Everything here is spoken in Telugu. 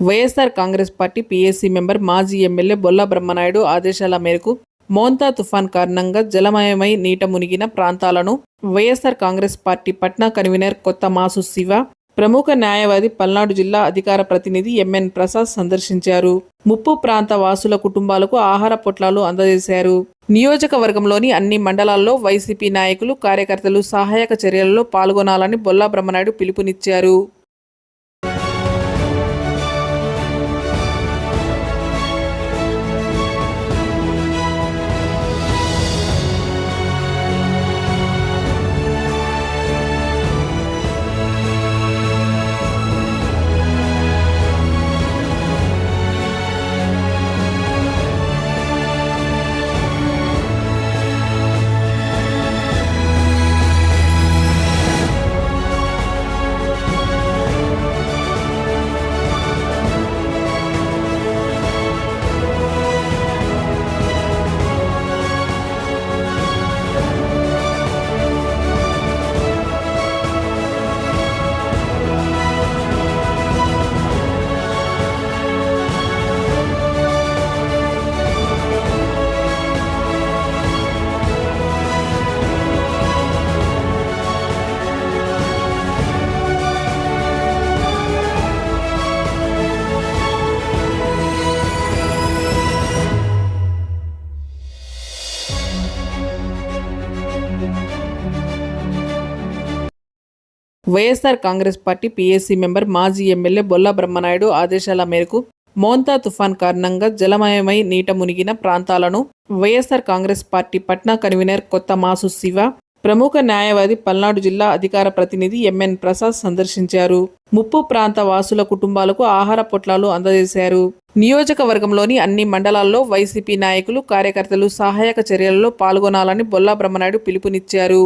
YSR Congress party PSC member మాజీ ఎమ్మెల్యే బొల్ల బ్రహ్మనాయుడు ఆదేశాల మేరకు మోంతా తుఫాన్ కారణంగా జలమయమై నీట మునిగిన ప్రాంతాలను వైఎస్ఆర్ కాంగ్రెస్ పార్టీ పట్నా కన్వీనర్ కొత్త మాసు శివ ప్రముఖ న్యాయవాది పల్నాడు జిల్లా అధికార ప్రతినిధి ఎంఎన్ ప్రసాద్ సందర్శించారు. ముప్పు ప్రాంత వాసుల కుటుంబాలకు ఆహార పొట్లాలు అందజేశారు. నియోజకవర్గంలోని అన్ని మండలాల్లో వైసీపీ నాయకులు కార్యకర్తలు సహాయక చర్యలలో పాల్గొనాలని బొల్లా బ్రహ్మనాయుడు పిలుపునిచ్చారు. YSR Congress party PSC member మాజీ ఎమ్మెల్యే బొల్ల బ్రహ్మనాయుడు ఆదేశాల మేరకు మోంతా తుఫాన్ కారణంగా జలమయమై నీట మునిగిన ప్రాంతాలను వైఎస్ఆర్ కాంగ్రెస్ పార్టీ పట్నా కన్వీనర్ కొత్త మాసు శివ ప్రముఖ న్యాయవాది పల్నాడు జిల్లా అధికార ప్రతినిధి ఎంఎన్ ప్రసాద్ సందర్శించారు. ముప్పు ప్రాంత వాసుల కుటుంబాలకు ఆహార పొట్లాలు అందజేశారు. నియోజకవర్గంలోని అన్ని మండలాల్లో వైసీపీ నాయకులు కార్యకర్తలు సహాయక చర్యలలో పాల్గొనాలని బొల్లా బ్రహ్మనాయుడు పిలుపునిచ్చారు.